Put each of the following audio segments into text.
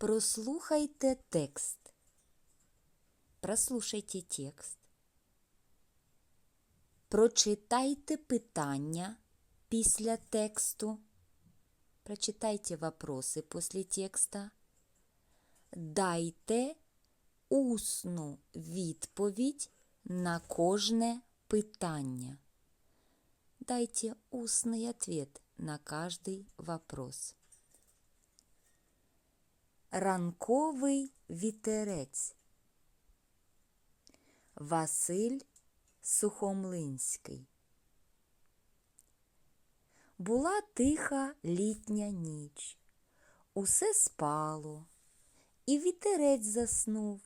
Прослухайте текст. Прослушайте текст. Прочитайте питання після тексту. Прочитайте вопроси після текста. Дайте усну відповідь на кожне питання. Дайте устный ответ на каждый вопрос. Ранковий вітерець. Василь Сухомлинський. Була тиха літня ніч. Усе спало, і вітерець заснув,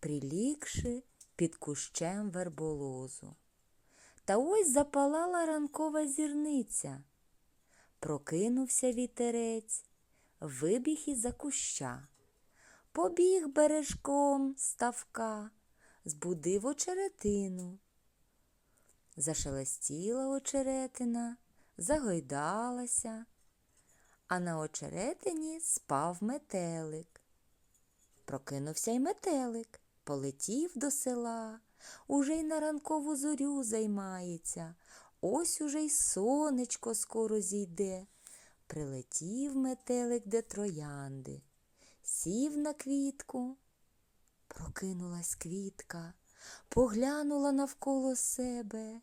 прилігши під кущем верболозу. Та ось запалала ранкова зірниця. Прокинувся вітерець, вибіг із-за куща, побіг бережком ставка, збудив очеретину. Зашелестіла очеретина, загойдалася, а на очеретині спав метелик. Прокинувся й метелик, полетів до села, уже й на ранкову зорю займається. Ось уже й сонечко скоро зійде. Прилетів метелик де троянди, сів на квітку. Прокинулась квітка, поглянула навколо себе,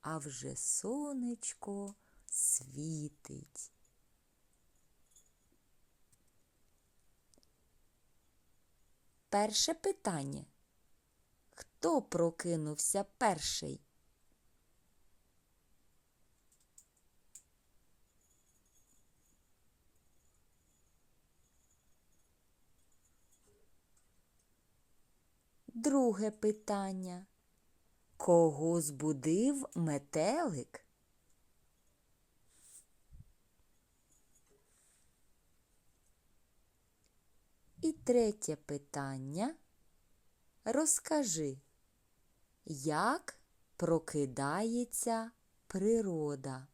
а вже сонечко світить. Перше питання. Хто прокинувся перший? Друге питання. Кого збудив метелик? І третє питання. Розкажи, як прокидається природа?